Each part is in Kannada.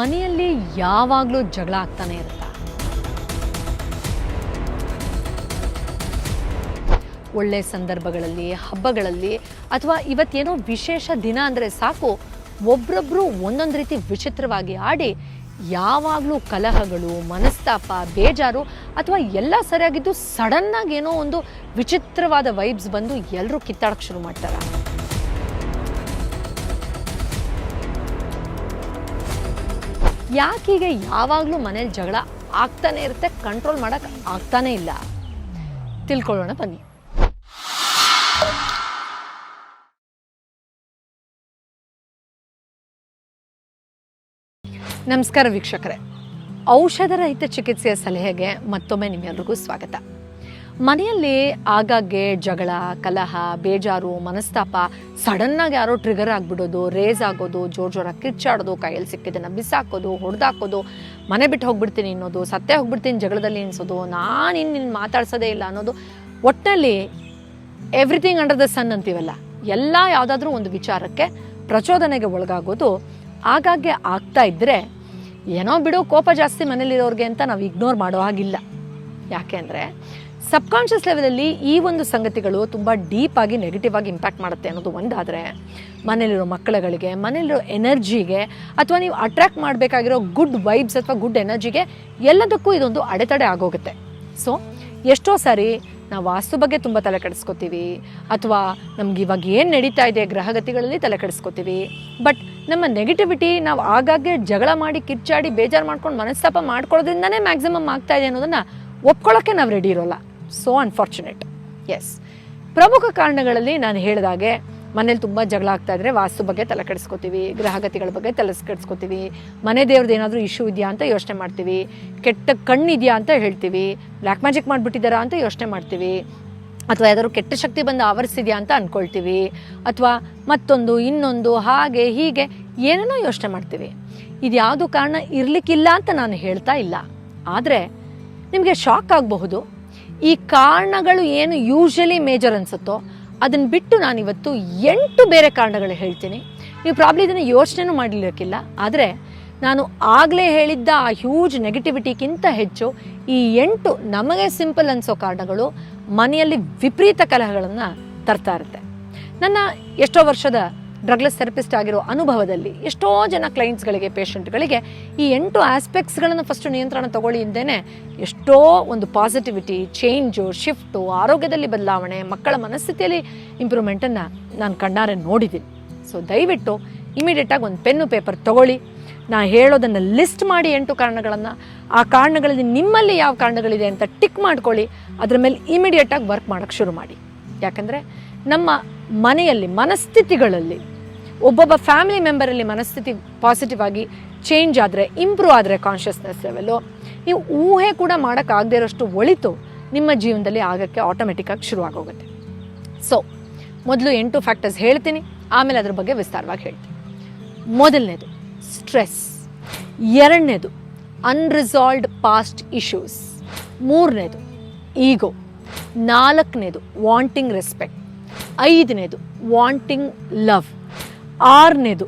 ಮನೆಯಲ್ಲಿ ಯಾವಾಗಲೂ ಜಗಳ ಆಗ್ತಾನೆ ಇರುತ್ತಾ. ಒಳ್ಳೆ ಸಂದರ್ಭಗಳಲ್ಲಿ, ಹಬ್ಬಗಳಲ್ಲಿ ಅಥವಾ ಇವತ್ತೇನೋ ವಿಶೇಷ ದಿನ ಅಂದರೆ ಸಾಕು, ಒಬ್ರೊಬ್ರು ಒಂದೊಂದು ರೀತಿ ವಿಚಿತ್ರವಾಗಿ ಆಡಿ ಯಾವಾಗಲೂ ಕಲಹಗಳು, ಮನಸ್ತಾಪ, ಬೇಜಾರು ಅಥವಾ ಎಲ್ಲ ಸರಿಯಾಗಿದ್ದು ಸಡನ್ನಾಗಿ ಏನೋ ಒಂದು ವಿಚಿತ್ರವಾದ ವೈಬ್ಸ್ ಬಂದು ಎಲ್ಲರೂ ಕಿತ್ತಾಡಕ್ಕೆ ಶುರು ಮಾಡ್ತಾರೆ. ಯಾಕೀಗ ಯಾವಾಗಲೂ ಮನೇಲಿ ಜಗಳ ಆಗ್ತಾನೆ ಇರುತ್ತೆ ಕಂಟ್ರೋಲ್ ಮಾಡೋಕ್ಕೆ ಆಗ್ತಾನೇ ಇಲ್ಲ. ತಿಳ್ಕೊಳ್ಳೋಣ, ಬನ್ನಿ. ನಮಸ್ಕಾರ ವೀಕ್ಷಕರೇ. ಔಷಧ ರಹಿತ ಚಿಕಿತ್ಸೆಯ ಸಲಹೆಗೆ ಮತ್ತೊಮ್ಮೆ ನಿಮ್ಮೆಲ್ಲರಿಗೂ ಸ್ವಾಗತ. ಮನೆಯಲ್ಲಿ ಆಗಾಗ್ಗೆ ಜಗಳ, ಕಲಹ, ಬೇಜಾರು, ಮನಸ್ತಾಪ ಸಡನ್ನಾಗಿ ಯಾರೋ ಟ್ರಿಗರ್ ಆಗಿಬಿಡೋದು ರೇಸ್ ಆಗೋದು, ಜೋರು ಜೋರಾಗಿ ಕಿರ್ಚಾಡೋದು, ಕೈಯಲ್ಲಿ ಸಿಕ್ಕಿದ್ದನ್ನು ಬಿಸಾಕೋದು, ಹೊಡೆದಾಕೋದು, ಮನೆ ಬಿಟ್ಟು ಹೋಗ್ಬಿಡ್ತೀನಿ ಅನ್ನೋದು, ಸತ್ತೇ ಹೋಗ್ಬಿಡ್ತೀನಿ ಜಗಳದಲ್ಲಿ ಅನಿಸೋದು, ನಾನು ಇನ್ನು ನಿನ್ನ ಮಾತಾಡ್ಸೋದೇ ಇಲ್ಲ ಅನ್ನೋದು ಒಟ್ಟಲ್ಲಿ ಎವ್ರಿಥಿಂಗ್ ಅಂಡರ್ ದ ಸನ್ ಅಂತೀವಲ್ಲ, ಎಲ್ಲ ಯಾವುದಾದ್ರೂ ಒಂದು ವಿಚಾರಕ್ಕೆ ಪ್ರಚೋದನೆಗೆ ಒಳಗಾಗೋದು, ಆಗಾಗ್ಗೆ ಆಗ್ತಾ ಇದ್ದರೆ ಏನೋ ಬಿಡು ಕೋಪ ಜಾಸ್ತಿ ಮನೇಲಿರೋರಿಗೆ ಅಂತ ನಾವು ಇಗ್ನೋರ್ ಮಾಡೋ ಹಾಗಿಲ್ಲ. ಯಾಕೆ ಅಂದರೆ ಸಬ್ಕಾನ್ಷಿಯಸ್ ಲೆವೆಲಲ್ಲಿ ಈ ಒಂದು ಸಂಗತಿಗಳು ತುಂಬ ಡೀಪ್ ಆಗಿ ನೆಗೆಟಿವ್ ಆಗಿ ಇಂಪ್ಯಾಕ್ಟ್ ಮಾಡುತ್ತೆ ಅನ್ನೋದು ಒಂದಾದರೆ ಮನೇಲಿರೋ ಮಕ್ಕಳುಗಳಿಗೆ ಮನೇಲಿರೋ ಎನರ್ಜಿಗೆ ಅಥವಾ ನೀವು ಅಟ್ರ್ಯಾಕ್ಟ್ ಮಾಡಬೇಕಾಗಿರೋ ಗುಡ್ ವೈಬ್ಸ್ ಅಥವಾ ಗುಡ್ ಎನರ್ಜಿಗೆ ಎಲ್ಲದಕ್ಕೂ ಇದೊಂದು ಅಡೆತಡೆ ಆಗೋಗುತ್ತೆ. ಸೊ ಎಷ್ಟೋ ಸಾರಿ ನಾವು ವಾಸ್ತು ಬಗ್ಗೆ ತುಂಬ ತಲೆ ಕೆಡಿಸ್ಕೋತೀವಿ, ಅಥವಾ ನಮ್ಗೆ ಇವಾಗ ಏನು ನಡೀತಾ ಇದೆ ಗ್ರಹಗತಿಗಳಲ್ಲಿ ತಲೆ ಕೆಡಿಸ್ಕೋತೀವಿ ಬಟ್ ನಮ್ಮ ನೆಗೆಟಿವಿಟಿ ನಾವು ಆಗಾಗ್ಗೆ ಜಗಳ ಮಾಡಿ, ಕಿರ್ಚಾಡಿ, ಬೇಜಾರು ಮಾಡ್ಕೊಂಡು ಮನಸ್ತಾಪ ಮಾಡ್ಕೊಳ್ಳೋದ್ರಿಂದನೇ ಮ್ಯಾಕ್ಸಿಮಮ್ ಆಗ್ತಾ ಇದೆ ಅನ್ನೋದನ್ನು ಒಪ್ಕೊಳ್ಳೋಕ್ಕೆ ನಾವು ರೆಡಿ ಇರೋಲ್ಲ. ಸೋ ಅನ್ಫಾರ್ಚುನೇಟ್ ಎಸ್ ಪ್ರಮುಖ ಕಾರಣಗಳಲ್ಲಿ ನಾನು ಹೇಳಿದಾಗೆ ಮನೇಲಿ ತುಂಬ ಜಗಳ ಆಗ್ತಾ ಇದ್ರೆ ವಾಸ್ತು ಬಗ್ಗೆ ತಲೆ ಕೆಡಿಸ್ಕೋತೀವಿ ಗ್ರಹಗತಿಗಳ ಬಗ್ಗೆ ತಲೆ ಕೆಡಿಸ್ಕೋತೀವಿ ಮನೆ ದೇವ್ರದ್ದು ಏನಾದರೂ ಇಶ್ಯೂ ಇದೆಯಾ ಅಂತ ಯೋಚನೆ ಮಾಡ್ತೀವಿ ಕೆಟ್ಟ ಕಣ್ಣಿದೆಯಾ ಅಂತ ಹೇಳ್ತೀವಿ ಬ್ಲ್ಯಾಕ್ ಮ್ಯಾಜಿಕ್ ಮಾಡಿಬಿಟ್ಟಿದ್ದಾರಾ ಅಂತ ಯೋಚನೆ ಮಾಡ್ತೀವಿ ಅಥವಾ ಯಾವ್ದಾದ್ರು ಕೆಟ್ಟ ಶಕ್ತಿ ಬಂದು ಆವರಿಸಿದೆಯಾ ಅಂತ ಅಂದ್ಕೊಳ್ತೀವಿ ಅಥವಾ ಮತ್ತೊಂದು ಇನ್ನೊಂದು ಹಾಗೆ ಹೀಗೆ ಏನೇನೋ ಯೋಚನೆ ಮಾಡ್ತೀವಿ. ಇದು ಯಾವುದು ಕಾರಣ ಇರಲಿಕ್ಕಿಲ್ಲ ಅಂತ ನಾನು ಹೇಳ್ತಾ ಇಲ್ಲ. ಆದರೆ ನಿಮಗೆ ಶಾಕ್ ಆಗಬಹುದು. ಈ ಕಾರಣಗಳು ಏನು ಯೂಶಲಿ ಮೇಜರ್ ಅನಿಸುತ್ತೋ ಅದನ್ನು ಬಿಟ್ಟು ನಾನಿವತ್ತು ಎಂಟು ಬೇರೆ ಕಾರಣಗಳು ಹೇಳ್ತೀನಿ. ನೀವು ಪ್ರಾಬ್ಲಿ ಇದನ್ನು ಯೋಚನೆನೂ ಮಾಡಲಿಕ್ಕಿಲ್ಲ. ಆದರೆ ನಾನು ಆಗಲೇ ಹೇಳಿದ್ದ ಆ ಹ್ಯೂಜ್ ನೆಗೆಟಿವಿಟಿಗಿಂತ ಹೆಚ್ಚು ಈ ಎಂಟು ನಮಗೆ ಸಿಂಪಲ್ ಅನಿಸೋ ಕಾರಣಗಳು ಮನೆಯಲ್ಲಿ ವಿಪರೀತ ಕಲಹಗಳನ್ನು ತರ್ತಾ ಇರುತ್ತೆ. ನನ್ನ ಎಷ್ಟೋ ವರ್ಷದ ಡ್ರಗ್ಲೆಸ್ ಥೆರಪಿಸ್ಟ್ ಆಗಿರೋ ಅನುಭವದಲ್ಲಿ ಎಷ್ಟೋ ಜನ ಕ್ಲೈಂಟ್ಸ್ಗಳಿಗೆ ಪೇಷಂಟ್ಗಳಿಗೆ ಈ ಎಂಟು ಆಸ್ಪೆಕ್ಟ್ಸ್ಗಳನ್ನು ಫಸ್ಟ್ ನಿಯಂತ್ರಣ ತಗೊಳ್ಳಿ ಇದ್ದೇನೆ ಎಷ್ಟೋ ಒಂದು ಪಾಸಿಟಿವಿಟಿ ಚೇಂಜು ಶಿಫ್ಟು ಆರೋಗ್ಯದಲ್ಲಿ ಬದಲಾವಣೆ, ಮಕ್ಕಳ ಮನಸ್ಥಿತಿಯಲ್ಲಿ ಇಂಪ್ರೂವ್ಮೆಂಟನ್ನು ನಾನು ಕಣ್ಣಾರೆ ನೋಡಿದ್ದೀನಿ. ಸೊ ದಯವಿಟ್ಟು ಇಮಿಡಿಯೇಟಾಗಿ ಒಂದು ಪೆನ್ನು ಪೇಪರ್ ತಗೊಳ್ಳಿ. ನಾ ಹೇಳೋದನ್ನು ಲಿಸ್ಟ್ ಮಾಡಿ ಎಂಟು ಕಾರಣಗಳನ್ನು. ಆ ಕಾರಣಗಳಲ್ಲಿ ನಿಮ್ಮಲ್ಲಿ ಯಾವ ಕಾರಣಗಳಿದೆ ಅಂತ ಟಿಕ್ ಮಾಡ್ಕೊಳ್ಳಿ. ಅದ್ರ ಮೇಲೆ ಇಮಿಡಿಯೇಟಾಗಿ ವರ್ಕ್ ಮಾಡೋಕ್ಕೆ ಶುರು ಮಾಡಿ. ಯಾಕಂದರೆ ನಮ್ಮ ಮನೆಯಲ್ಲಿ, ಮನಸ್ಥಿತಿಗಳಲ್ಲಿ ಒಬ್ಬೊಬ್ಬ ಫ್ಯಾಮಿಲಿ ಮೆಂಬರಲ್ಲಿ ಮನಸ್ಥಿತಿ ಪಾಸಿಟಿವ್ ಆಗಿ ಚೇಂಜ್ ಆದರೆ ಇಂಪ್ರೂವ್ ಆದರೆ ಕಾನ್ಷಿಯಸ್ನೆಸ್ ಲೆವೆಲ್ಲು ನೀವು ಊಹೆ ಕೂಡ ಮಾಡೋಕ್ಕಾಗದೇ ಇರೋಷ್ಟು ಒಳಿತು ನಿಮ್ಮ ಜೀವನದಲ್ಲಿ ಆಗೋಕ್ಕೆ ಆಟೋಮೆಟಿಕ್ಕಾಗಿ ಶುರು ಆಗೋಗುತ್ತೆ. ಸೊ ಮೊದಲು ಎಂಟು ಫ್ಯಾಕ್ಟರ್ಸ್ ಹೇಳ್ತೀನಿ, ಆಮೇಲೆ ಅದ್ರ ಬಗ್ಗೆ ವಿಸ್ತಾರವಾಗಿ ಹೇಳ್ತೀನಿ. ಮೊದಲನೇದು ಸ್ಟ್ರೆಸ್ ಎರಡನೇದು ಅನ್ರಿಸಾಲ್ವ್ಡ್ ಪಾಸ್ಟ್ ಇಶ್ಯೂಸ್ ಮೂರನೇದು ಈಗೋ ನಾಲ್ಕನೇದು ವಾಂಟಿಂಗ್ ರೆಸ್ಪೆಕ್ಟ್ ಐದನೇದು ವಾಂಟಿಂಗ್ ಲವ್ ಆರನೇದು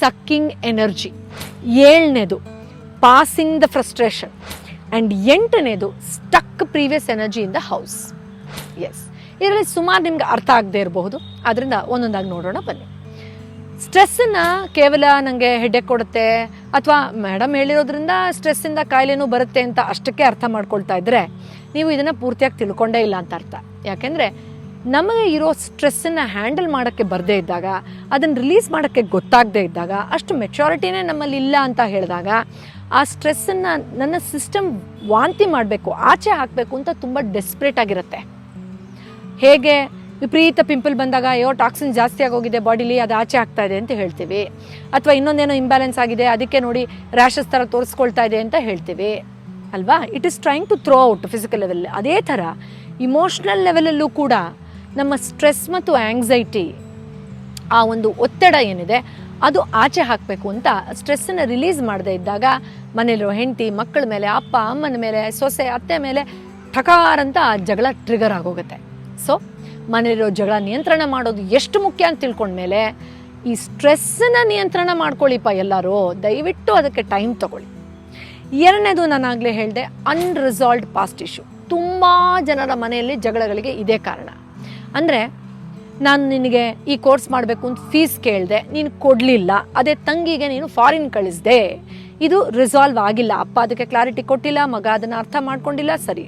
ಸಕ್ಕಿಂಗ್ ಎನರ್ಜಿ ಏಳನೇದು passing the frustration and ಎಂಟನೇದು stuck previous energy in the house yes ಇದರಲ್ಲಿ ಸುಮಾರು ನಿಮ್ಗೆ ಅರ್ಥ ಆಗದೆ ಇರಬಹುದು. ಅದರಿಂದ ಒಂದೊಂದಾಗಿ ನೋಡೋಣ, ಬನ್ನಿ. ಸ್ಟ್ರೆಸ್ಸನ್ನು ಕೇವಲ ನನಗೆ ಹೆಡ್ಡೇಕ್ ಕೊಡುತ್ತೆ, ಅಥವಾ ಮೇಡಮ್ ಹೇಳಿರೋದ್ರಿಂದ ಸ್ಟ್ರೆಸ್ಸಿಂದ ಕಾಯಿಲೆನೂ ಬರುತ್ತೆ ಅಂತ ಅಷ್ಟಕ್ಕೆ ಅರ್ಥ ಮಾಡ್ಕೊಳ್ತಾ ಇದ್ದರೆ ನೀವು ಇದನ್ನು ಪೂರ್ತಿಯಾಗಿ ತಿಳ್ಕೊಂಡೇ ಇಲ್ಲ ಅಂತ ಅರ್ಥ. ಯಾಕೆಂದರೆ ನಮಗೆ ಇರೋ ಸ್ಟ್ರೆಸ್ಸನ್ನು ಹ್ಯಾಂಡಲ್ ಮಾಡೋಕ್ಕೆ ಬರದೇ ಇದ್ದಾಗ, ಅದನ್ನು ರಿಲೀಸ್ ಮಾಡೋಕ್ಕೆ ಗೊತ್ತಾಗದೇ ಇದ್ದಾಗ, ಅಷ್ಟು ಮೆಚುರಿಟಿನೇ ನಮ್ಮಲ್ಲಿ ಇಲ್ಲ ಅಂತ ಹೇಳಿದಾಗ, ಆ ಸ್ಟ್ರೆಸ್ಸನ್ನು ನನ್ನ ಸಿಸ್ಟಮ್ ವಾಂತಿ ಮಾಡಬೇಕು, ಆಚೆ ಹಾಕಬೇಕು ಅಂತ ತುಂಬ ಡೆಸ್ಪ್ರೇಟ್ ಆಗಿರುತ್ತೆ. ಹೇಗೆ ವಿಪರೀತ ಪಿಂಪಲ್ ಬಂದಾಗ, ಅಯ್ಯೋ, ಟಾಕ್ಸಿನ್ ಜಾಸ್ತಿ ಆಗೋಗಿದೆ ಬಾಡಿಲಿ, ಅದು ಆಚೆ ಆಗ್ತಾ ಇದೆ ಅಂತ ಹೇಳ್ತೀವಿ. ಅಥವಾ ಇನ್ನೊಂದೇನೋ ಇಂಬ್ಯಾಲೆನ್ಸ್ ಆಗಿದೆ, ಅದಕ್ಕೆ ನೋಡಿ ರ್ಯಾಷಸ್ ಥರ ತೋರಿಸ್ಕೊಳ್ತಾ ಇದೆ ಅಂತ ಹೇಳ್ತೀವಿ. ಅಲ್ವಾ? It is trying to throw out physical level ಅದೇ ಥರ ಇಮೋಷ್ನಲ್ ಲೆವೆಲಲ್ಲೂ ಕೂಡ ನಮ್ಮ ಸ್ಟ್ರೆಸ್ ಮತ್ತು ಆ್ಯಂಗ್ಸೈಟಿ ಆ ಒಂದು ಒತ್ತಡ ಏನಿದೆ, ಅದು ಆಚೆ ಹಾಕಬೇಕು ಅಂತ ಸ್ಟ್ರೆಸ್ಸನ್ನು ರಿಲೀಸ್ ಮಾಡದೇ ಇದ್ದಾಗ ಮನೇಲಿರೋ ಹೆಂಡತಿ, ಮಕ್ಕಳ ಮೇಲೆ, ಅಪ್ಪ, ಅಮ್ಮನ ಮೇಲೆ, ಸೊಸೆ, ಅತ್ತೆ ಮೇಲೆ ಠಕಾರ್ ಅಂತ ಆ ಜಗಳ ಟ್ರಿಗರ್ ಆಗೋಗುತ್ತೆ. ಸೊ ಮನೇಲಿರೋ ಜಗಳ ನಿಯಂತ್ರಣ ಮಾಡೋದು ಎಷ್ಟು ಮುಖ್ಯ ಅಂತ ತಿಳ್ಕೊಂಡ್ಮೇಲೆ ಈ ಸ್ಟ್ರೆಸ್ಸನ್ನು ನಿಯಂತ್ರಣ ಮಾಡ್ಕೊಳ್ಳಿಪ್ಪ ಎಲ್ಲರೂ, ದಯವಿಟ್ಟು ಅದಕ್ಕೆ ಟೈಮ್ ತಗೊಳ್ಳಿ. ಎರಡನೇದು ನಾನು ಆಗಲೇ ಹೇಳಿದೆ ಅನ್ರಿಸಾಲ್ವ್ಡ್ ಪಾಸ್ಟ್ ಇಶ್ಯೂ ತುಂಬ ಜನರ ಮನೆಯಲ್ಲಿ ಜಗಳಗಳಿಗೆ ಇದೇ ಕಾರಣ. ಅಂದರೆ ನಾನು ನಿನಗೆ ಈ ಕೋರ್ಸ್ ಮಾಡಬೇಕು ಅಂತ ಫೀಸ್ ಕೇಳಿದೆ, ನೀನು ಕೊಡಲಿಲ್ಲ. ಅದೇ ತಂಗಿಗೆ ನೀನು ಫಾರಿನ್ ಕಳಿಸ್ದೆ. ಇದು ರಿಸಾಲ್ವ್ ಆಗಿಲ್ಲ. ಅಪ್ಪ ಅದಕ್ಕೆ ಕ್ಲಾರಿಟಿ ಕೊಟ್ಟಿಲ್ಲ, ಮಗ ಅದನ್ನು ಅರ್ಥ ಮಾಡ್ಕೊಂಡಿಲ್ಲ, ಸರಿ.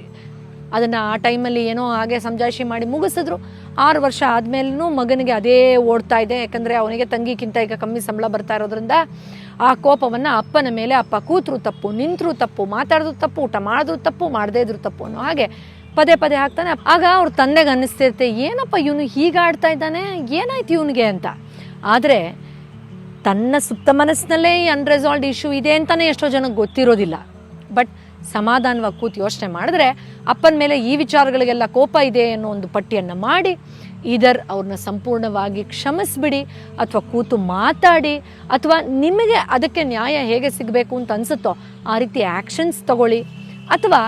ಅದನ್ನು ಆ ಟೈಮಲ್ಲಿ ಏನೋ ಹಾಗೆ ಸಮಜಾಯಿಷಿ ಮಾಡಿ ಮುಗಿಸಿದ್ರು. ಆರು ವರ್ಷ ಆದಮೇಲೂ ಮಗನಿಗೆ ಅದೇ ಓಡ್ತಾ ಇದೆ. ಯಾಕಂದರೆ ಅವನಿಗೆ ತಂಗಿಗಿಂತ ಈಗ ಕಮ್ಮಿ ಸಂಬಳ ಬರ್ತಾ ಇರೋದ್ರಿಂದ ಆ ಕೋಪವನ್ನು ಅಪ್ಪನ ಮೇಲೆ ಅಪ್ಪ ಕೂತರು ತಪ್ಪು, ನಿಂತರು ತಪ್ಪು ಮಾತಾಡಿದ್ರು ತಪ್ಪು, ಊಟ ಮಾಡಿದ್ರು ತಪ್ಪು, ಮಾಡದೇ ಇದ್ರು ತಪ್ಪು ಅನ್ನೋ ಹಾಗೆ ಪದೇ ಪದೇ ಹಾಕ್ತಾನೆ. ಆಗ ಅವ್ರ ತಂದೆಗೆ ಅನ್ನಿಸ್ತಿರುತ್ತೆ, ಏನಪ್ಪ ಇವನು ಹೀಗೆ ಆಡ್ತಾ ಇದ್ದಾನೆ? ಏನಾಯ್ತು ಇವನಿಗೆ? ಅಂತ. ಆದರೆ ತನ್ನ ಸುತ್ತ ಮನಸ್ಸಿನಲ್ಲೇ ಈ ಅನ್ರೆಸಾಲ್ವ್ಡ್ ಇಶ್ಯೂ ಇದೆ ಅಂತಲೇ ಎಷ್ಟೋ ಜನಕ್ಕೆ ಗೊತ್ತಿರೋದಿಲ್ಲ. ಬಟ್ ಸಮಾಧಾನವಾಗಿ ಕೂತು ಯೋಚನೆ ಮಾಡಿದ್ರೆ ಅಪ್ಪನ ಮೇಲೆ ಈ ವಿಚಾರಗಳಿಗೆಲ್ಲ ಕೋಪ ಇದೆ ಅನ್ನೋ ಒಂದು ಪಟ್ಟಿಯನ್ನು ಮಾಡಿ ಇದರ್ ಅವ್ರನ್ನ ಸಂಪೂರ್ಣವಾಗಿ ಕ್ಷಮಿಸ್ಬಿಡಿ ಅಥವಾ ಕೂತು ಮಾತಾಡಿ ಅಥವಾ ನಿಮಗೆ ಅದಕ್ಕೆ ನ್ಯಾಯ ಹೇಗೆ ಸಿಗಬೇಕು ಅಂತ ಅನಿಸುತ್ತೋ ಆ ರೀತಿ ಆ್ಯಕ್ಷನ್ಸ್ ತಗೊಳ್ಳಿ. ಅಥವಾ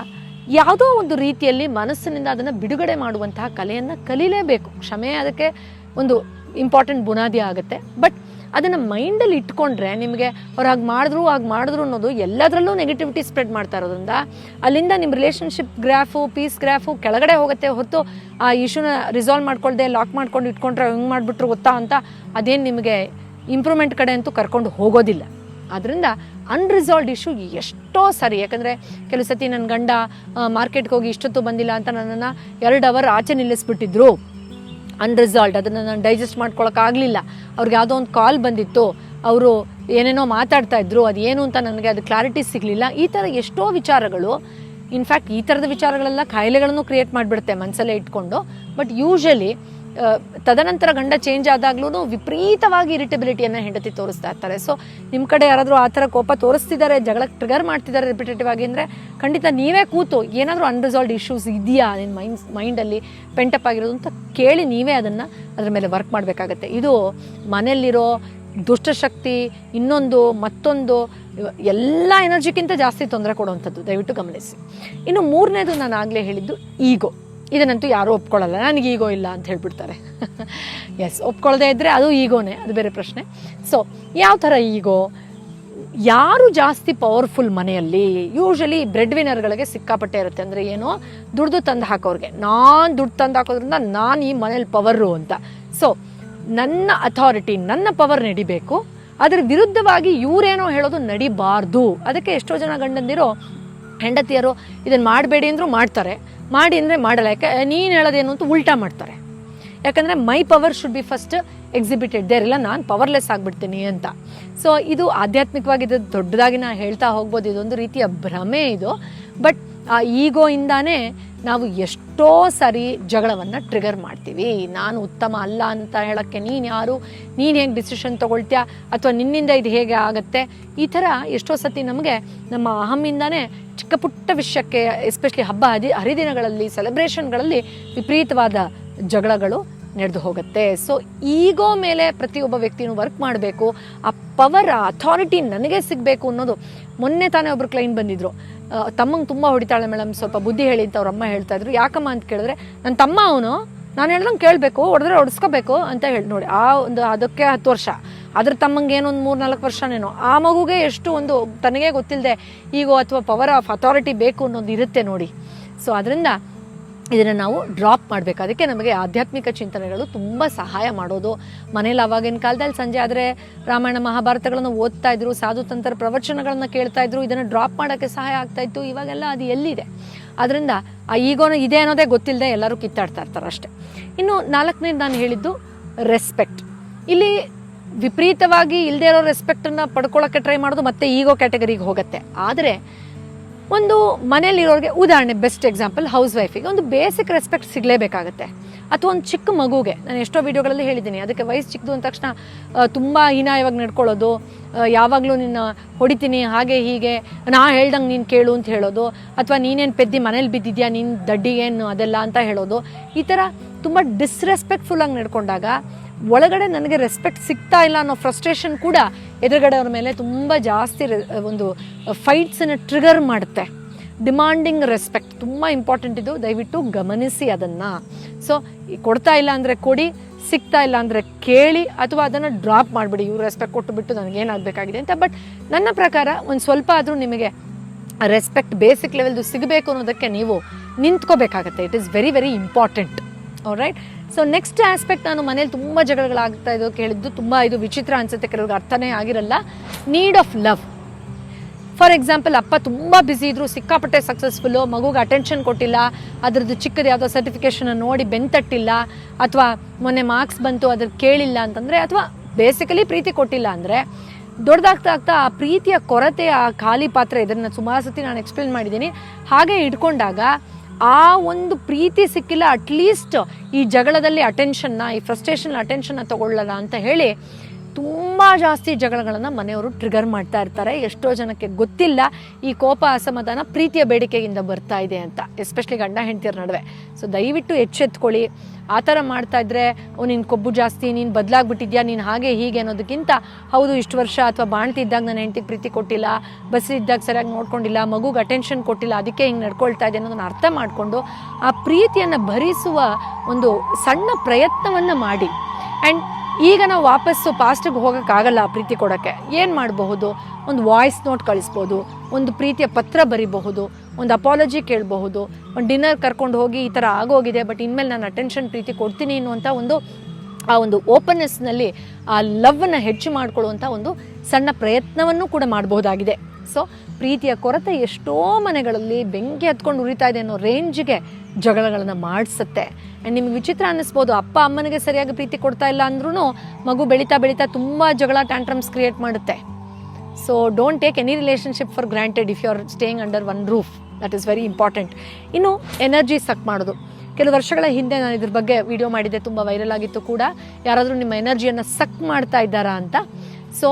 ಯಾವುದೋ ಒಂದು ರೀತಿಯಲ್ಲಿ ಮನಸ್ಸಿನಿಂದ ಅದನ್ನು ಬಿಡುಗಡೆ ಮಾಡುವಂತಹ ಕಲೆಯನ್ನು ಕಲೀಲೇಬೇಕು. ಕ್ಷಮೆ ಅದಕ್ಕೆ ಒಂದು ಇಂಪಾರ್ಟೆಂಟ್ ಬುನಾದಿ ಆಗುತ್ತೆ. ಬಟ್ ಅದನ್ನು ಮೈಂಡಲ್ಲಿ ಇಟ್ಕೊಂಡ್ರೆ ನಿಮಗೆ ಅವ್ರು ಹಾಗೆ ಮಾಡಿದ್ರು ಹಾಗೆ ಮಾಡಿದ್ರು ಅನ್ನೋದು ಎಲ್ಲದರಲ್ಲೂ ನೆಗೆಟಿವಿಟಿ ಸ್ಪ್ರೆಡ್ ಮಾಡ್ತಾ ಇರೋದ್ರಿಂದ ಅಲ್ಲಿಂದ ನಿಮ್ಮ ರಿಲೇಷನ್ಶಿಪ್ ಗ್ರಾಫು ಪೀಸ್ ಗ್ರಾಫು ಕೆಳಗಡೆ ಹೋಗುತ್ತೆ. ಹೊತ್ತು ಆ ಇಶ್ಯೂನ ರಿಸಾಲ್ವ್ ಮಾಡ್ಕೊಳ್ದೆ ಲಾಕ್ ಮಾಡ್ಕೊಂಡು ಇಟ್ಕೊಂಡ್ರೆ ಹಿಂಗೆ ಮಾಡಿಬಿಟ್ರು ಗೊತ್ತಾ ಅಂತ ಅದೇನು ನಿಮಗೆ ಇಂಪ್ರೂವ್ಮೆಂಟ್ ಕಡೆ ಅಂತೂ ಕರ್ಕೊಂಡು ಹೋಗೋದಿಲ್ಲ. ಆದ್ದರಿಂದ ಅನ್ರಿಸಾಲ್ವ್ಡ್ ಇಶ್ಯೂ ಎಷ್ಟೋ ಸರಿ. ಯಾಕಂದರೆ ಕೆಲವು ಸತಿ ನನ್ನ ಗಂಡ ಮಾರ್ಕೆಟ್ಗೆ ಹೋಗಿ ಇಷ್ಟೊತ್ತು ಬಂದಿಲ್ಲ ಅಂತ ನನ್ನನ್ನು ಎರಡು ಅವರ್ ಆಚೆ ನಿಲ್ಲಿಸ್ಬಿಟ್ಟಿದ್ರು. ಅನ್ರಿಸಾಲ್ವ್ಡ್ ಅದನ್ನು ನಾನು ಡೈಜೆಸ್ಟ್ ಮಾಡ್ಕೊಳಕ್ಕಾಗಲಿಲ್ಲ. ಅವ್ರಿಗೆ ಯಾವುದೋ ಒಂದು ಕಾಲ್ ಬಂದಿತ್ತು. ಅವರು ಏನೇನೋ ಮಾತಾಡ್ತಾ ಇದ್ರು. ಅದು ಏನು ಅಂತ ನನಗೆ ಅದು ಕ್ಲಾರಿಟಿ ಸಿಗಲಿಲ್ಲ. ಈ ಥರ ಎಷ್ಟೋ ವಿಚಾರಗಳು ಇನ್ಫ್ಯಾಕ್ಟ್ ಈ ಥರದ ವಿಚಾರಗಳೆಲ್ಲ ಕಾಯಿಲೆಗಳನ್ನು ಕ್ರಿಯೇಟ್ ಮಾಡಿಬಿಡುತ್ತೆ ಮನಸ್ಸಲ್ಲೇ ಇಟ್ಕೊಂಡು. ಬಟ್ ಯೂಶಲಿ ತದನಂತರ ಗಂಡ ಚೇಂಜ್ ಆದಾಗ್ಲೂ ವಿಪರೀತವಾಗಿ ಇರಿಟಬಿಲಿಟಿಯನ್ನು ಹೆಂಡತಿ ತೋರಿಸ್ತಾ ಇರ್ತಾರೆ. ಸೊ ನಿಮ್ಮ ಕಡೆ ಯಾರಾದರೂ ಆ ಥರ ಕೋಪ ತೋರಿಸ್ತಿದ್ದಾರೆ ಜಗಳಕ್ಕೆ ಟ್ರಿಗರ್ ಮಾಡ್ತಿದ್ದಾರೆ ರಿಪಿಟೇಟಿವ್ ಆಗಿ ಅಂದರೆ ಖಂಡಿತ ನೀವೇ ಕೂತು ಏನಾದರೂ ಅನ್ರಿಸಾಲ್ವ್ಡ್ ಇಶ್ಯೂಸ್ ಇದೆಯಾ ನಿನ್ನ ಮೈಂಡ್ ಮೈಂಡಲ್ಲಿ ಪೆಂಟಪ್ ಆಗಿರೋದು ಅಂತ ಕೇಳಿ ನೀವೇ ಅದನ್ನು ಅದ್ರ ಮೇಲೆ ವರ್ಕ್ ಮಾಡಬೇಕಾಗತ್ತೆ. ಇದು ಮನೆಯಲ್ಲಿರೋ ದುಷ್ಟಶಕ್ತಿ ಇನ್ನೊಂದು, ಮತ್ತೊಂದು, ಎಲ್ಲ ಎನರ್ಜಿಗಿಂತ ಜಾಸ್ತಿ ತೊಂದರೆ ಕೊಡುವಂಥದ್ದು. ದಯವಿಟ್ಟು ಗಮನಿಸಿ. ಇನ್ನು ಮೂರನೇದು ನಾನು ಆಗಲೇ ಹೇಳಿದ್ದು ಈಗೋ ಇದನ್ನಂತೂ ಯಾರೂ ಒಪ್ಕೊಳ್ಳಲ್ಲ. ನನಗೆ ಈಗೋ ಇಲ್ಲ ಅಂತ ಹೇಳ್ಬಿಡ್ತಾರೆ. ಎಸ್ ಒಪ್ಕೊಳ್ಳದೆ ಇದ್ದರೆ ಅದು ಈಗೋನೇ, ಅದು ಬೇರೆ ಪ್ರಶ್ನೆ. ಸೊ ಯಾವ ಥರ ಈಗೋ? ಯಾರು ಜಾಸ್ತಿ ಪವರ್ಫುಲ್ ಮನೆಯಲ್ಲಿ? ಯೂಶಲಿ ಬ್ರೆಡ್ ವಿನರ್ಗಳಿಗೆ ಸಿಕ್ಕಾಪಟ್ಟೆ ಇರುತ್ತೆ. ಅಂದರೆ ಏನೋ? ದುಡ್ದು ತಂದು ಹಾಕೋರಿಗೆ. ನಾನು ದುಡ್ಡು ತಂದು ಹಾಕೋದ್ರಿಂದ ನಾನು ಈ ಮನೇಲಿ ಪವರು ಅಂತ. ಸೊ ನನ್ನ ಅಥಾರಿಟಿ ನನ್ನ ಪವರ್ ನಡಿಬೇಕು. ಅದರ ವಿರುದ್ಧವಾಗಿ ಇವರೇನೋ ಹೇಳೋದು ನಡಿಬಾರ್ದು. ಅದಕ್ಕೆ ಎಷ್ಟೋ ಜನ ಗಂಡಂದಿರೋ, ಹೆಂಡತಿಯರು ಇದನ್ನು ಮಾಡಬೇಡಿ ಅಂದರೂ ಮಾಡ್ತಾರೆ. ಮಾಡಿ ಅಂದರೆ ಮಾಡಲ್ಲ. ಯಾಕೆ, ನೀನು ಹೇಳೋದೇನು ಅಂತ ಉಲ್ಟಾ ಮಾಡ್ತಾರೆ. ಯಾಕಂದರೆ my power should be first exhibited. There ಇಲ್ಲ, ನಾನು ಪವರ್ಲೆಸ್ ಆಗಿಬಿಡ್ತೀನಿ ಅಂತ. ಸೊ, ಇದು ಆಧ್ಯಾತ್ಮಿಕವಾಗಿ ಇದು ದೊಡ್ಡದಾಗಿ ನಾನು ಹೇಳ್ತಾ ಹೋಗ್ಬೋದು. ಇದೊಂದು ರೀತಿಯ ಭ್ರಮೆ ಇದು. ಬಟ್, ಆ ಈಗೋಯಿಂದಾನೇ ನಾವು ಎಷ್ಟೋ ಸಾರಿ ಜಗಳವನ್ನು ಟ್ರಿಗರ್ ಮಾಡ್ತೀವಿ. ನಾನು ಉತ್ತಮ ಅಲ್ಲ ಅಂತ ಹೇಳೋಕ್ಕೆ ನೀನು ಯಾರು? ನೀನು ಹೇಗೆ ಡಿಸಿಷನ್ ತೊಗೊಳ್ತೀಯಾ? ಅಥವಾ ನಿನ್ನಿಂದ ಇದು ಹೇಗೆ ಆಗುತ್ತೆ? ಈ ಥರ ಎಷ್ಟೋ ಸತಿ ನಮಗೆ ನಮ್ಮ ಅಹಮ್ಮಿಂದಾನೇ ಚಿಕ್ಕ ಪುಟ್ಟ ವಿಷಯಕ್ಕೆ ಎಸ್ಪೆಷಲಿ ಹಬ್ಬ ಹದಿ ಹರಿದಿನಗಳಲ್ಲಿ ಸೆಲೆಬ್ರೇಷನ್ಗಳಲ್ಲಿ ವಿಪರೀತವಾದ ಜಗಳಗಳು ನಡೆದು ಹೋಗುತ್ತೆ. ಸೊ ಈಗೋ ಮೇಲೆ ಪ್ರತಿಯೊಬ್ಬ ವ್ಯಕ್ತಿನೂ ವರ್ಕ್ ಮಾಡಬೇಕು. ಆ ಪವರ್ ಅಥಾರಿಟಿ ನನಗೆ ಸಿಗಬೇಕು ಅನ್ನೋದು ಮೊನ್ನೆ ತಾನೇ ಒಬ್ರು ಕ್ಲೈಂಟ್ ಬಂದಿದ್ರು. ತಮ್ಮಂಗೆ ತುಂಬ ಹೊಡಿತಾಳೆ ಮೇಡಮ್, ಸ್ವಲ್ಪ ಬುದ್ಧಿ ಹೇಳಿ ಅಂತ ಅವ್ರ ಅಮ್ಮ ಹೇಳ್ತಾ ಇದ್ರು. ಯಾಕಮ್ಮ ಅಂತ ಕೇಳಿದ್ರೆ ನನ್ನ ತಮ್ಮ ಅವನು, ನಾನು ಹೇಳ್ದಂಗೆ ಕೇಳಬೇಕು, ಹೊಡೆದ್ರೆ ಹೊಡೆಸ್ಕೋಬೇಕು ಅಂತ ಹೇಳಿ ನೋಡಿ. ಆ ಒಂದು, ಅದಕ್ಕೆ ಹತ್ತು ವರ್ಷ. ಅದ್ರ ತಮ್ಮಂಗೆ ಏನೊಂದು ಮೂರು ನಾಲ್ಕು ವರ್ಷನೇನೋ. ಆ ಮಗುಗೆ ಎಷ್ಟು ಒಂದು ತನಗೆ ಗೊತ್ತಿಲ್ಲದೆ ಈಗೋ ಅಥವಾ ಪವರ್ ಆಫ್ ಅಥಾರಿಟಿ ಬೇಕು ಅನ್ನೋದು ಇರುತ್ತೆ ನೋಡಿ. ಸೊ ಅದರಿಂದ ಇದನ್ನು ನಾವು ಡ್ರಾಪ್ ಮಾಡಬೇಕು. ಅದಕ್ಕೆ ನಮಗೆ ಆಧ್ಯಾತ್ಮಿಕ ಚಿಂತನೆಗಳು ತುಂಬ ಸಹಾಯ ಮಾಡೋದು. ಮನೇಲಿ ಅವಾಗಿನ ಕಾಲದಲ್ಲಿ ಸಂಜೆ ಆದರೆ ರಾಮಾಯಣ ಮಹಾಭಾರತಗಳನ್ನು ಓದ್ತಾ ಇದ್ರು, ಸಾಧು ತಂತ್ರ ಪ್ರವಚನಗಳನ್ನು ಕೇಳ್ತಾ ಇದ್ರು, ಇದನ್ನು ಡ್ರಾಪ್ ಮಾಡೋಕ್ಕೆ ಸಹಾಯ ಆಗ್ತಾ ಇತ್ತು. ಇವಾಗೆಲ್ಲ ಅದು ಎಲ್ಲಿದೆ? ಅದರಿಂದ ಆ ಈಗೋನು ಇದೆ ಅನ್ನೋದೇ ಗೊತ್ತಿಲ್ಲದೆ ಎಲ್ಲರೂ ಕಿತ್ತಾಡ್ತಾ ಇರ್ತಾರೆ ಅಷ್ಟೇ. ಇನ್ನು ನಾಲ್ಕನೇದು ನಾನು ಹೇಳಿದ್ದು ರೆಸ್ಪೆಕ್ಟ್ ಇಲ್ಲಿ ವಿಪರೀತವಾಗಿ ಇಲ್ಲದೆ ಇರೋ ರೆಸ್ಪೆಕ್ಟನ್ನು ಪಡ್ಕೊಳ್ಳೋಕ್ಕೆ ಟ್ರೈ ಮಾಡೋದು ಮತ್ತೆ ಈಗೋ ಕ್ಯಾಟಗರಿಗೆ ಹೋಗುತ್ತೆ. ಆದರೆ ಒಂದು ಮನೇಲಿರೋರಿಗೆ ಉದಾಹರಣೆ ಬೆಸ್ಟ್ ಎಕ್ಸಾಂಪಲ್ ಹೌಸ್ ವೈಫಿಗೆ ಒಂದು ಬೇಸಿಕ್ ರೆಸ್ಪೆಕ್ಟ್ ಸಿಗಲೇಬೇಕಾಗತ್ತೆ. ಅಥವಾ ಒಂದು ಚಿಕ್ಕ ಮಗುಗೆ, ನಾನು ಎಷ್ಟೋ ವಿಡಿಯೋಗಳಲ್ಲಿ ಹೇಳಿದ್ದೀನಿ, ಅದಕ್ಕೆ ವಯಸ್ಸು ಚಿಕ್ಕದು ಅಂದ ತಕ್ಷಣ ತುಂಬ ಹೀನಾಯವಾಗಿ ನಡ್ಕೊಳ್ಳೋದು ಯಾವಾಗಲೂ ನಿನ್ನ ಹೊಡಿತೀನಿ, ಹಾಗೆ ಹೀಗೆ, ನಾ ಹೇಳ್ದಂಗೆ ನೀನು ಕೇಳು ಅಂತ ಹೇಳೋದು, ಅಥವಾ ನೀನೇನು ಪೆದ್ದಿ ಮನೇಲಿ ಬಿದ್ದಿದ್ಯಾ, ನೀನು ದಡ್ಡಿಗೇನು ಅದೆಲ್ಲ ಅಂತ ಹೇಳೋದು, ಈ ಥರ ತುಂಬ ಡಿಸ್ರೆಸ್ಪೆಕ್ಟ್ಫುಲ್ಲಾಗಿ ನಡ್ಕೊಂಡಾಗ ಒಳಗಡೆ ನನಗೆ ರೆಸ್ಪೆಕ್ಟ್ ಸಿಗ್ತಾ ಇಲ್ಲ ಅನ್ನೋ ಫ್ರಸ್ಟ್ರೇಷನ್ ಕೂಡ ಎದುರುಗಡೆ ಅವ್ರ ಮೇಲೆ ತುಂಬ ಜಾಸ್ತಿ ಒಂದು ಫೈಟ್ಸನ್ನು ಟ್ರಿಗರ್ ಮಾಡುತ್ತೆ. ಡಿಮಾಂಡಿಂಗ್ ರೆಸ್ಪೆಕ್ಟ್ ತುಂಬ ಇಂಪಾರ್ಟೆಂಟ್ ಇದು. ದಯವಿಟ್ಟು ಗಮನಿಸಿ ಅದನ್ನು. ಸೊ ಕೊಡ್ತಾ ಇಲ್ಲ ಅಂದರೆ ಕೊಡಿ, ಸಿಗ್ತಾ ಇಲ್ಲ ಅಂದರೆ ಕೇಳಿ ಅಥವಾ ಅದನ್ನು ಡ್ರಾಪ್ ಮಾಡಿಬಿಡಿ. ಇವ್ರು ರೆಸ್ಪೆಕ್ಟ್ ಕೊಟ್ಟು ಬಿಟ್ಟು ನನಗೇನಾಗಬೇಕಾಗಿದೆ ಅಂತ. ಬಟ್ ನನ್ನ ಪ್ರಕಾರ ಒಂದು ಸ್ವಲ್ಪ ಆದರೂ ನಿಮಗೆ ರೆಸ್ಪೆಕ್ಟ್ ಬೇಸಿಕ್ ಲೆವೆಲ್ದು ಸಿಗಬೇಕು ಅನ್ನೋದಕ್ಕೆ ನೀವು ನಿಂತ್ಕೋಬೇಕಾಗತ್ತೆ. It is very very important right so next aspect ನಾನು ಮನೇಲಿ ತುಂಬ ಜಗಳಗಳಾಗ್ತಾ ಇದ್ದು ಕೇಳಿದ್ದು ತುಂಬ ಇದು ವಿಚಿತ್ರ ಅನ್ಸುತ್ತೆ, ಕೆಲವ್ರಿಗೆ ಅರ್ಥನೇ ಆಗಿರಲ್ಲ. Need of love for example ಅಪ್ಪ ತುಂಬ ಬ್ಯುಸಿ ಇದ್ರು, ಸಿಕ್ಕಾಪಟ್ಟೆ ಸಕ್ಸಸ್ಫುಲ್ಲು ಮಗುಗೆ ಅಟೆನ್ಷನ್ ಕೊಟ್ಟಿಲ್ಲ, ಅದ್ರದ್ದು ಚಿಕ್ಕದು ಯಾವುದೋ ಸರ್ಟಿಫಿಕೇಶನ್ ನೋಡಿ ಬೆಂತಟ್ಟಿಲ್ಲ ಅಥವಾ ಮೊನ್ನೆ ಮಾರ್ಕ್ಸ್ ಬಂತು, ಅದ್ರ ಕೇಳಿಲ್ಲ ಅಂತಂದರೆ, ಅಥವಾ ಬೇಸಿಕಲಿ ಪ್ರೀತಿ ಕೊಟ್ಟಿಲ್ಲ ಅಂದರೆ ದೊಡ್ಡದಾಗ್ತಾ ಆಗ್ತಾ ಆ ಪ್ರೀತಿಯ ಕೊರತೆ ಆ ಖಾಲಿ ಪಾತ್ರ ಇದನ್ನು ಸುಮಾರು ಸತಿ ನಾನು ಎಕ್ಸ್ಪ್ಲೇನ್ ಮಾಡಿದ್ದೀನಿ. ಹಾಗೆ ಇಟ್ಕೊಂಡಾಗ ಆ ಒಂದು ಪ್ರೀತಿ ಸಿಕ್ಕಿಲ್ಲ ಅಟ್ಲೀಸ್ಟ್ ಈ ಜಗಳದಲ್ಲಿ ಅಟೆನ್ಷನ್ನ ಈ ಫ್ರಸ್ಟ್ರೇಷನ್ ಅಟೆನ್ಷನ್ನ ತಗೊಳ್ಳಲ್ಲ ಅಂತ ಹೇಳಿ ತುಂಬ ಜಾಸ್ತಿ ಜಗಳಗಳನ್ನು ಮನೆಯವರು ಟ್ರಿಗರ್ ಮಾಡ್ತಾ ಇರ್ತಾರೆ. ಎಷ್ಟೋ ಜನಕ್ಕೆ ಗೊತ್ತಿಲ್ಲ ಈ ಕೋಪ, ಅಸಮಾಧಾನ ಪ್ರೀತಿಯ ಬೇಡಿಕೆಯಿಂದ ಬರ್ತಾ ಇದೆ ಅಂತ ಎಸ್ಪೆಷಲಿ ಗಂಡ ಹೆಂಡತಿಯರ ನಡುವೆ. ಸೊ ದಯವಿಟ್ಟು ಎಚ್ಚೆತ್ಕೊಳ್ಳಿ. ಆ ಥರ ಮಾಡ್ತಾ ಇದ್ರೆ, ಓ ನಿನ್ನ ಕೊಬ್ಬು ಜಾಸ್ತಿ, ನೀನು ಬದಲಾಗ್ಬಿಟ್ಟಿದ್ಯಾ, ನೀನು ಹಾಗೆ ಹೀಗೆ ಅನ್ನೋದಕ್ಕಿಂತ ಹೌದು, ಇಷ್ಟು ವರ್ಷ ಅಥವಾ ಬಾಣ್ತಿದ್ದಾಗ ನನ್ನ ಹೆಂಡತಿಗೆ ಪ್ರೀತಿ ಕೊಟ್ಟಿಲ್ಲ ಬಸ್ಸಿದ್ದಾಗ ಸರಿಯಾಗಿ ನೋಡ್ಕೊಂಡಿಲ್ಲ, ಮಗುಗೆ ಅಟೆನ್ಷನ್ ಕೊಟ್ಟಿಲ್ಲ, ಅದಕ್ಕೆ ಹಿಂಗೆ ನಡ್ಕೊಳ್ತಾ ಇದೆ ಅನ್ನೋದನ್ನ ಅರ್ಥ ಮಾಡಿಕೊಂಡು ಆ ಪ್ರೀತಿಯನ್ನು ಭರಿಸುವ ಒಂದು ಸಣ್ಣ ಪ್ರಯತ್ನವನ್ನು ಮಾಡಿ. ಆ್ಯಂಡ್ ಈಗ ನಾವು ವಾಪಸ್ಸು ಪಾಸ್ಟಿಗೆ ಹೋಗೋಕ್ಕಾಗಲ್ಲ ಪ್ರೀತಿ ಕೊಡೋಕ್ಕೆ. ಏನು ಮಾಡಬಹುದು? ಒಂದು ವಾಯ್ಸ್ ನೋಟ್ ಕಳಿಸ್ಬೋದು, ಒಂದು ಪ್ರೀತಿಯ ಪತ್ರ ಬರಿಬಹುದು, ಒಂದು ಅಪಾಲಜಿ ಕೇಳಬಹುದು, ಒಂದು ಡಿನ್ನರ್ ಕರ್ಕೊಂಡು ಹೋಗಿ ಈ ಥರ ಆಗೋಗಿದೆ ಬಟ್ ಇನ್ಮೇಲೆ ನಾನು ಅಟೆನ್ಷನ್ ಪ್ರೀತಿ ಕೊಡ್ತೀನಿ ಅನ್ನುವಂಥ ಒಂದು, ಆ ಒಂದು ಓಪನ್ನೆಸ್ನಲ್ಲಿ ಆ ಲವ್ನ ಹೆಚ್ಚು ಮಾಡ್ಕೊಳ್ಳುವಂಥ ಒಂದು ಸಣ್ಣ ಪ್ರಯತ್ನವನ್ನು ಕೂಡ ಮಾಡಬಹುದಾಗಿದೆ. ಸೊ ಪ್ರೀತಿಯ ಕೊರತೆ ಎಷ್ಟೋ ಮನೆಗಳಲ್ಲಿ ಬೆಂಕಿ ಹತ್ಕೊಂಡು ಉರಿತಾ ಇದೆ ಅನ್ನೋ ರೇಂಜ್ಗೆ ಜಗಳಗಳನ್ನು ಮಾಡಿಸುತ್ತೆ. ಆ್ಯಂಡ್ ನಿಮ್ಗೆ ವಿಚಿತ್ರ ಅನ್ನಿಸ್ಬೋದು, ಅಪ್ಪ ಅಮ್ಮನಿಗೆ ಸರಿಯಾಗಿ ಪ್ರೀತಿ ಕೊಡ್ತಾ ಇಲ್ಲ ಅಂದ್ರೂ ಮಗು ಬೆಳೀತಾ ಬೆಳೀತಾ ತುಂಬ ಜಗಳ ಟ್ಯಾಂಟ್ರಮ್ಸ್ ಕ್ರಿಯೇಟ್ ಮಾಡುತ್ತೆ. So don't take any relationship for granted if you are staying under one roof that is very important ಇನ್ನು ಎನರ್ಜಿ ಸಕ್ ಮಾಡೋದು. ಕೆಲವು ವರ್ಷಗಳ ಹಿಂದೆ ನಾನು ಇದ್ರ ಬಗ್ಗೆ ವಿಡಿಯೋ ಮಾಡಿದ್ದೆ, ತುಂಬ ವೈರಲ್ ಆಗಿತ್ತು ಕೂಡ. ಯಾರಾದರೂ ನಿಮ್ಮ ಎನರ್ಜಿಯನ್ನು ಸಕ್ ಮಾಡ್ತಾ ಇದ್ದಾರಾ ಅಂತ. ಸೊ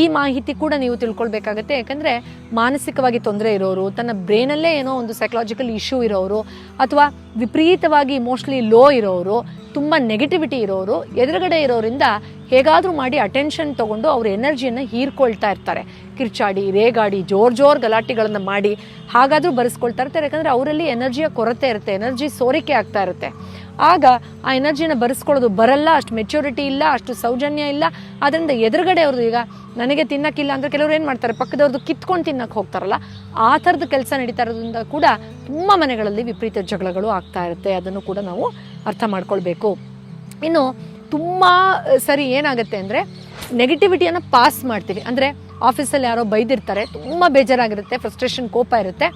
ಈ ಮಾಹಿತಿ ಕೂಡ ನೀವು ತಿಳ್ಕೊಳ್ಬೇಕಾಗತ್ತೆ. ಯಾಕಂದರೆ ಮಾನಸಿಕವಾಗಿ ತೊಂದರೆ ಇರೋರು, ತನ್ನ ಬ್ರೈನಲ್ಲೇ ಏನೋ ಒಂದು ಸೈಕಲಾಜಿಕಲ್ ಇಶ್ಯೂ ಇರೋರು, ಅಥವಾ ವಿಪರೀತವಾಗಿ ಇಮೋಷ್ನಲಿ ಲೋ ಇರೋರು, ತುಂಬ ನೆಗೆಟಿವಿಟಿ ಇರೋರು, ಎದುರುಗಡೆ ಇರೋರಿಂದ ಹೇಗಾದರೂ ಮಾಡಿ ಅಟೆನ್ಷನ್ ತಗೊಂಡು ಅವ್ರ ಎನರ್ಜಿಯನ್ನು ಹೀರ್ಕೊಳ್ತಾ ಇರ್ತಾರೆ. ಕಿರ್ಚಾಡಿ, ರೇಗಾಡಿ, ಜೋರ್ ಜೋರ್ ಗಲಾಟೆಗಳನ್ನು ಮಾಡಿ ಹಾಗಾದರೂ ಬರೆಸ್ಕೊಳ್ತಾ ಇರ್ತಾರೆ. ಯಾಕಂದರೆ ಅವರಲ್ಲಿ ಎನರ್ಜಿಯ ಕೊರತೆ ಇರುತ್ತೆ, ಎನರ್ಜಿ ಸೋರಿಕೆ ಆಗ್ತಾ ಇರುತ್ತೆ. ಆಗ ಆ ಎನರ್ಜಿನ ಬರೆಸ್ಕೊಳ್ಳೋದು ಬರಲ್ಲ, ಅಷ್ಟು ಮೆಚ್ಯೂರಿಟಿ ಇಲ್ಲ, ಅಷ್ಟು ಸೌಜನ್ಯ ಇಲ್ಲ. ಅದರಿಂದ ಎದುರುಗಡೆ ಅವ್ರದ್ದು ಈಗ ನನಗೆ ತಿನ್ನಕ್ಕಿಲ್ಲ ಅಂದರೆ ಕೆಲವರು ಏನು ಮಾಡ್ತಾರೆ, ಪಕ್ಕದವ್ರದ್ದು ಕಿತ್ಕೊಂಡು ತಿನ್ನಕ್ಕೆ ಹೋಗ್ತಾರಲ್ಲ, ಆ ಥರದ ಕೆಲಸ ನಡೀತಾ ಇರೋದ್ರಿಂದ ಕೂಡ ತುಂಬ ಮನೆಗಳಲ್ಲಿ ವಿಪರೀತ ಜಗಳಗಳು ಆಗ್ತಾ ಇರುತ್ತೆ. ಅದನ್ನು ಕೂಡ ನಾವು ಅರ್ಥ ಮಾಡ್ಕೊಳ್ಬೇಕು. ಇನ್ನು ತುಂಬ ಸರಿ ಏನಾಗುತ್ತೆ ಅಂದರೆ ನೆಗೆಟಿವಿಟಿಯನ್ನು ಪಾಸ್ ಮಾಡ್ತೀವಿ. ಅಂದರೆ ಆಫೀಸಲ್ಲಿ ಯಾರೋ ಬೈದಿರ್ತಾರೆ, ತುಂಬ ಬೇಜಾರಾಗಿರುತ್ತೆ ಫ್ರಸ್ಟ್ರೇಷನ್ ಕೋಪ ಇರುತ್ತೆ.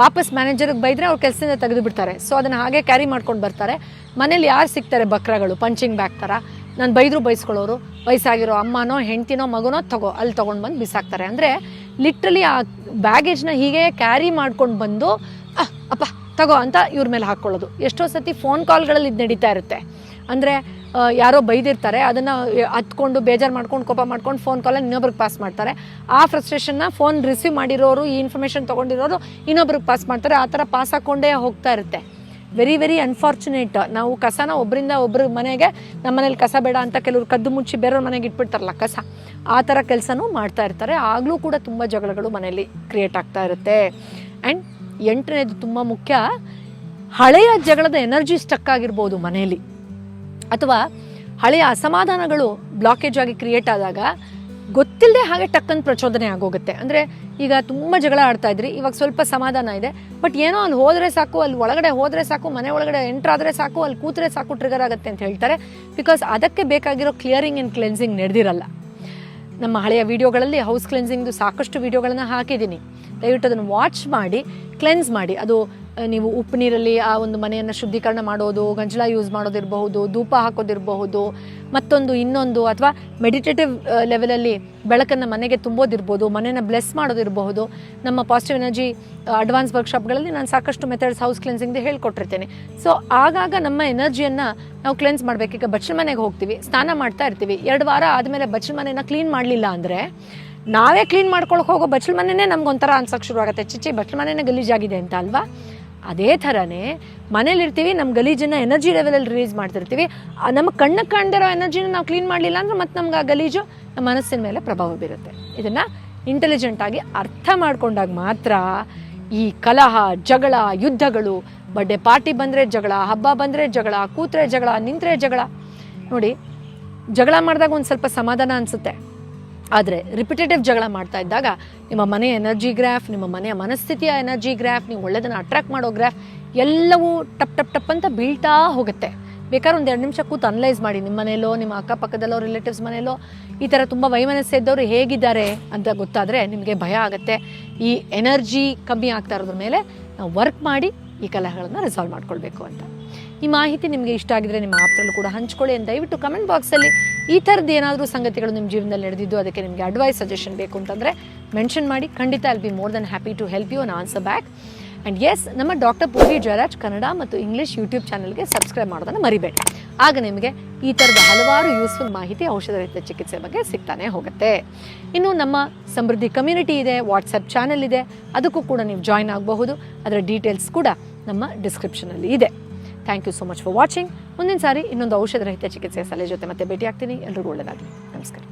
ವಾಪಸ್ ಮ್ಯಾನೇಜರ್ಗೆ ಬೈದರೆ ಅವ್ರು ಕೆಲಸದಿಂದ ತೆಗೆದು ಬಿಡ್ತಾರೆ ಸೊ ಅದನ್ನು ಹಾಗೆ ಕ್ಯಾರಿ ಮಾಡ್ಕೊಂಡು ಬರ್ತಾರೆ. ಮನೇಲಿ ಯಾರು ಸಿಗ್ತಾರೆ ಬಕ್ರಗಳು ಪಂಚಿಂಗ್ ಬ್ಯಾಗ್ ಥರ ನಾನು ಬೈದರೂ ಬೈಸ್ಕೊಳ್ಳೋರು, ವಯಸ್ಸಾಗಿರೋ ಅಮ್ಮನೋ, ಹೆಂಡ್ತಿನೋ, ಮಗನೋ ತಗೋ, ಅಲ್ಲಿ ತೊಗೊಂಡು ಬಂದು ಬಿಸಾಕ್ತಾರೆ. ಅಂದರೆ ಲಿಟ್ರಲಿ ಆ ಬ್ಯಾಗೇಜ್ನ ಹೀಗೆ ಕ್ಯಾರಿ ಮಾಡ್ಕೊಂಡು ಬಂದು ಅಪ್ಪ, ತಗೋ ಅಂತ ಇವ್ರ ಮೇಲೆ ಹಾಕ್ಕೊಳ್ಳೋದು. ಎಷ್ಟೋ ಸತಿ ಫೋನ್ ಕಾಲ್ಗಳಲ್ಲಿ ಇದು ನಡೀತಾ ಇರುತ್ತೆ. ಅಂದರೆ ಯಾರೋ ಬೈದಿರ್ತಾರೆ, ಅದನ್ನು ಹತ್ಕೊಂಡು ಬೇಜಾರು ಮಾಡ್ಕೊಂಡು, ಕೋಪ ಮಾಡ್ಕೊಂಡು ಫೋನ್ ಕಾಲಲ್ಲಿ ಇನ್ನೊಬ್ರಿಗೆ ಪಾಸ್ ಮಾಡ್ತಾರೆ. ಆ ಫ್ರಸ್ಟ್ರೇಷನ್ನ ಫೋನ್ ರಿಸೀವ್ ಮಾಡಿರೋರು, ಈ ಇನ್ಫಾರ್ಮೇಷನ್ ತೊಗೊಂಡಿರೋರು ಇನ್ನೊಬ್ರಿಗೆ ಪಾಸ್ ಮಾಡ್ತಾರೆ. ಆ ಥರ ಪಾಸ್ ಹಾಕ್ಕೊಂಡೇ ಹೋಗ್ತಾ ಇರುತ್ತೆ. ವೆರಿ ವೆರಿ ಅನ್ಫಾರ್ಚುನೇಟ್ ನಾವು ಕಸನ ಒಬ್ಬರಿಂದ ಒಬ್ಬರ ಮನೆಗೆ, ನಮ್ಮ ಮನೇಲಿ ಕಸ ಬೇಡ ಅಂತ ಕೆಲವರು ಕದ್ದು ಮುಚ್ಚಿ ಬೇರೆಯವ್ರ ಮನೆಗೆ ಇಟ್ಬಿಡ್ತಾರಲ್ಲ ಕಸ, ಆ ಥರ ಕೆಲಸನೂ ಮಾಡ್ತಾ ಇರ್ತಾರೆ. ಆಗಲೂ ಕೂಡ ತುಂಬ ಜಗಳಗಳು ಮನೆಯಲ್ಲಿ ಕ್ರಿಯೇಟ್ ಆಗ್ತಾ ಇರುತ್ತೆ. ಆ್ಯಂಡ್ ಎಂಟನೇದು ತುಂಬ ಮುಖ್ಯ, ಹಳೆಯ ಜಗಳದ ಎನರ್ಜಿ ಸ್ಟಕ್ ಆಗಿರ್ಬೋದು ಮನೆಯಲ್ಲಿ. ಅಥವಾ ಹಳೆಯ ಅಸಮಾಧಾನಗಳು ಬ್ಲಾಕೇಜ್ ಆಗಿ ಕ್ರಿಯೇಟ್ ಆದಾಗ ಗೊತ್ತಿಲ್ಲದೆ ಹಾಗೆ ಟಕ್ಕನ್ ಪ್ರಚೋದನೆ ಆಗೋಗುತ್ತೆ. ಅಂದರೆ ಈಗ ತುಂಬ ಜಗಳ ಆಡ್ತಾ ಇದ್ರಿ, ಇವಾಗ ಸ್ವಲ್ಪ ಸಮಾಧಾನ ಇದೆ. ಬಟ್ ಏನೋ ಅಲ್ಲಿ ಹೋದರೆ ಸಾಕು, ಅಲ್ಲಿ ಒಳಗಡೆ ಹೋದರೆ ಸಾಕು, ಮನೆ ಒಳಗಡೆ ಎಂಟ್ರ್ ಆದರೆ ಸಾಕು, ಅಲ್ಲಿ ಕೂತ್ರೆ ಸಾಕು ಟ್ರಿಗರ್ ಆಗುತ್ತೆ ಅಂತ ಹೇಳ್ತಾರೆ. ಬಿಕಾಸ್ ಅದಕ್ಕೆ ಬೇಕಾಗಿರೋ ಕ್ಲಿಯರಿಂಗ್ ಆ್ಯಂಡ್ ಕ್ಲೆನ್ಸಿಂಗ್ ನಡೆದಿರಲ್ಲ. ನಮ್ಮ ಹಳೆಯ ವೀಡಿಯೋಗಳಲ್ಲಿ ಹೌಸ್ ಕ್ಲೆನ್ಸಿಂಗ್ದು ಸಾಕಷ್ಟು ವೀಡಿಯೋಗಳನ್ನು ಹಾಕಿದ್ದೀನಿ. ದಯವಿಟ್ಟು ಅದನ್ನು ವಾಚ್ ಮಾಡಿ ಕ್ಲೆನ್ಸ್ ಮಾಡಿ. ಅದು ನೀವು ಉಪ್ಪು ನೀರಲ್ಲಿ ಆ ಒಂದು ಮನೆಯನ್ನು ಶುದ್ಧೀಕರಣ ಮಾಡೋದು, ಗಂಜಲ ಯೂಸ್ ಮಾಡೋದಿರಬಹುದು, ಧೂಪ ಹಾಕೋದಿರಬಹುದು, ಮತ್ತೊಂದು ಇನ್ನೊಂದು ಅಥವಾ ಮೆಡಿಟೇಟಿವ್ ಲೆವೆಲಲ್ಲಿ ಬೆಳಕನ್ನು ಮನೆಗೆ ತುಂಬೋದಿರ್ಬೋದು, ಮನೆಯನ್ನು ಬ್ಲೆಸ್ ಮಾಡೋದಿರಬಹುದು. ನಮ್ಮ ಪಾಸಿಟಿವ್ ಎನರ್ಜಿ ಅಡ್ವಾನ್ಸ್ ವರ್ಕ್ಶಾಪ್ಗಳಲ್ಲಿ ನಾನು ಸಾಕಷ್ಟು ಮೆಥಡ್ಸ್ ಹೌಸ್ ಕ್ಲೆನ್ಸಿಂಗ್ದು ಹೇಳ್ಕೊಟ್ಟಿರ್ತೇನೆ. ಸೊ ಆಗಾಗ ನಮ್ಮ ಎನರ್ಜಿಯನ್ನು ನಾವು ಕ್ಲೆನ್ಸ್ ಮಾಡಬೇಕು. ಈಗ ಬಚ್ಚಲ ಮನೆಗೆ ಹೋಗ್ತೀವಿ, ಸ್ನಾನ ಮಾಡ್ತಾ ಇರ್ತೀವಿ. ಎರಡು ವಾರ ಆದಮೇಲೆ ಬಚ್ಚಲ ಮನೆಯನ್ನು ಕ್ಲೀನ್ ಮಾಡಲಿಲ್ಲ ಅಂದರೆ ನಾವೇ ಕ್ಲೀನ್ ಮಾಡ್ಕೊಳಕ್ಕೆ ಹೋಗೋ ಬಚ್ಚಲ ಮನೆಯೇ ನಮ್ಗೊಂಥರ ಅನ್ಸಕ್ಕೆ ಶುರು ಆಗುತ್ತೆ ಚಿಚ್ಚಿ ಬಚ್ಚಲ ಮನೆಯೇ ಗಲೀಜಾಗಿದೆ ಅಂತ ಅಲ್ವಾ? ಅದೇ ಥರನೇ ಮನೇಲಿರ್ತೀವಿ ನಮ್ಮ ಗಲೀಜನ್ನು ಎನರ್ಜಿ ಲೆವೆಲಲ್ಲಿ ರಿಲೀಸ್ ಮಾಡ್ತಿರ್ತೀವಿ. ನಮ್ಮ ಕಣ್ಣಕ್ಕೆ ಕಾಣ್ದಿರೋ ಎನರ್ಜಿನ ನಾವು ಕ್ಲೀನ್ ಮಾಡಲಿಲ್ಲ ಅಂದ್ರೆ ಮತ್ತೆ ನಮ್ಗೆ ಆ ಗಲೀಜು ನಮ್ಮ ಮನಸ್ಸಿನ ಮೇಲೆ ಪ್ರಭಾವ ಬೀರುತ್ತೆ. ಇದನ್ನು ಇಂಟೆಲಿಜೆಂಟಾಗಿ ಅರ್ಥ ಮಾಡ್ಕೊಂಡಾಗ ಮಾತ್ರ ಈ ಕಲಹ, ಜಗಳ, ಯುದ್ಧಗಳು ಬರ್ಡೇ ಪಾರ್ಟಿ ಬಂದರೆ ಜಗಳ, ಹಬ್ಬ ಬಂದರೆ ಜಗಳ, ಕೂತ್ರೆ ಜಗಳ, ನಿಂತರೆ ಜಗಳ. ನೋಡಿ, ಜಗಳ ಮಾಡಿದಾಗ ಒಂದು ಸ್ವಲ್ಪ ಸಮಾಧಾನ ಅನಿಸುತ್ತೆ. ಆದರೆ ರಿಪಿಟೇಟಿವ್ ಜಗಳ ಮಾಡ್ತಾ ಇದ್ದಾಗ ನಿಮ್ಮ ಮನೆಯ ಎನರ್ಜಿ ಗ್ರಾಫ್ ನಿಮ್ಮ ಮನೆಯ ಮನಸ್ಥಿತಿಯ ಎನರ್ಜಿ ಗ್ರಾಫ್ ನೀವು ಒಳ್ಳೆದನ್ನು ಅಟ್ರಾಕ್ಟ್ ಮಾಡೋ ಗ್ರಾಫ್ ಎಲ್ಲವೂ ಟಪ್ ಟಪ್ ಟಪ್ ಅಂತ ಬೀಳ್ತಾ ಹೋಗುತ್ತೆ. ಬೇಕಾದ್ರೆ ಒಂದು ಎರಡು ನಿಮಿಷ ಕೂತು ಅನಲೈಸ್ ಮಾಡಿ ನಿಮ್ಮ ಮನೆಯಲ್ಲೋ, ನಿಮ್ಮ ಅಕ್ಕಪಕ್ಕದಲ್ಲೋ ರಿಲೇಟಿವ್ಸ್ ಮನೆಯಲ್ಲೋ, ಈ ಥರ ತುಂಬ ವೈಮನಸ್ಸು ಇದ್ದವರು ಹೇಗಿದ್ದಾರೆ ಅಂತ ಗೊತ್ತಾದರೆ ನಿಮಗೆ ಭಯ ಆಗುತ್ತೆ. ಈ ಎನರ್ಜಿ ಕಮ್ಮಿ ಆಗ್ತಾ ಇರೋದ್ರ ಮೇಲೆ ನಾವು ವರ್ಕ್ ಮಾಡಿ ಈ ಕಲಹಗಳನ್ನು ರಿಸಾಲ್ವ್ ಮಾಡ್ಕೊಳ್ಬೇಕು ಅಂತ. ಈ ಮಾಹಿತಿ ನಿಮಗೆ ಇಷ್ಟ ಆಗಿದ್ರೆ ನಿಮ್ಮ ಆಪ್ತರಲ್ಲೂ ಕೂಡ ಹಂಚ್ಕೊಳ್ಳಿ ಅಂತ ದಯವಿಟ್ಟು ಕಮೆಂಟ್ ಬಾಕ್ಸಲ್ಲಿ ಈ ಥರದ್ದು ಏನಾದರೂ ಸಂಗತಿಗಳು ನಿಮ್ಮ ಜೀವನದಲ್ಲಿ ನಡೆದಿದ್ದು ಅದಕ್ಕೆ ನಿಮಗೆ ಅಡ್ವೈಸ್ ಸಜೆಷನ್ ಬೇಕು ಅಂತಂದರೆ ಮೆನ್ಷನ್ ಮಾಡಿ. ಖಂಡಿತ I'll be more than happy to help you on answer back and yes ನಮ್ಮ ಡಾಕ್ಟರ್ ಪೂರ್ವಿ ಜಯರಾಜ್ ಕನ್ನಡ ಮತ್ತು ಇಂಗ್ಲೀಷ್ ಯೂಟ್ಯೂಬ್ ಚಾನಲ್ಗೆ ಸಬ್ಸ್ಕ್ರೈಬ್ ಮಾಡೋದನ್ನು ಮರಿಬೇಡಿ. ಆಗ ನಿಮಗೆ ಈ ಥರದ ಹಲವಾರು ಯೂಸ್ಫುಲ್ ಮಾಹಿತಿ, ಔಷಧರಹಿತ ಚಿಕಿತ್ಸೆ ಬಗ್ಗೆ ಸಿಗ್ತಾನೆ ಹೋಗುತ್ತೆ. ಇನ್ನು ನಮ್ಮ ಸಮೃದ್ಧಿ ಕಮ್ಯುನಿಟಿ ಇದೆ ವಾಟ್ಸಪ್ ಚಾನಲ್ ಇದೆ. ಅದಕ್ಕೂ ಕೂಡ ನೀವು ಜಾಯ್ನ್ ಆಗಬಹುದು. ಅದರ ಡೀಟೇಲ್ಸ್ ಕೂಡ ನಮ್ಮ ಡಿಸ್ಕ್ರಿಪ್ಷನಲ್ಲಿ ಇದೆ. Thank you so much for watching ಮುಂದಿನ ಸಾರಿ ಇನ್ನೊಂದು ಔಷಧ ರಹಿತ ಚಿಕಿತ್ಸೆಯ ಸಲಹೆ ಜೊತೆ ಮತ್ತೆ ಭೇಟಿ ಆಗ್ತೀನಿ ಎಲ್ರಿಗೂ ಒಳ್ಳೆಯದಾಗಲಿ ನಮಸ್ಕಾರ.